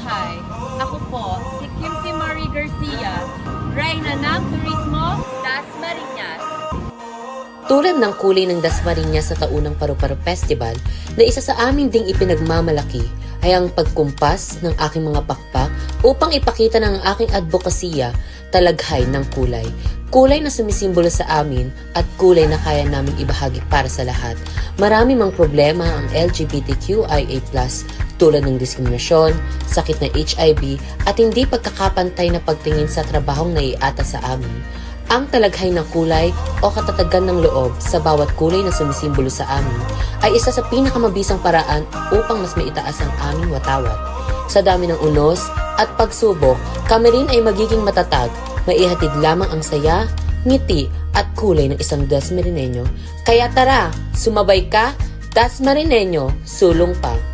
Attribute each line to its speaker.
Speaker 1: Mabuhay! Ako po, si Kim C. Marie Garcia, Reyna ng Turismo, Dasmariñas.
Speaker 2: Tulad ng kulay ng Dasmariñas sa taunang Paru-Paro Festival na isa sa amin ding ipinagmamalaki ay ang pagkumpas ng aking mga pakpak upang ipakita ng aking advokasya talaghay ng kulay. Kulay na sumisimbolo sa amin at kulay na kaya namin ibahagi para sa lahat. Marami mang problema ang LGBTQIA+, tulad ng diskriminasyon, sakit na HIV, at hindi pagkakapantay na pagtingin sa trabahong naiata sa amin. Ang talaghay ng kulay o katatagan ng loob sa bawat kulay na sumisimbolo sa amin ay isa sa pinakamabisang paraan upang mas maitaas ang aming watawat. Sa dami ng unos at pagsubok, kami rin ay magiging matatag, maihatid lamang ang saya, ngiti at kulay ng isang Dasmarineño. Kaya tara, sumabay ka, Dasmarineño, sulong pa.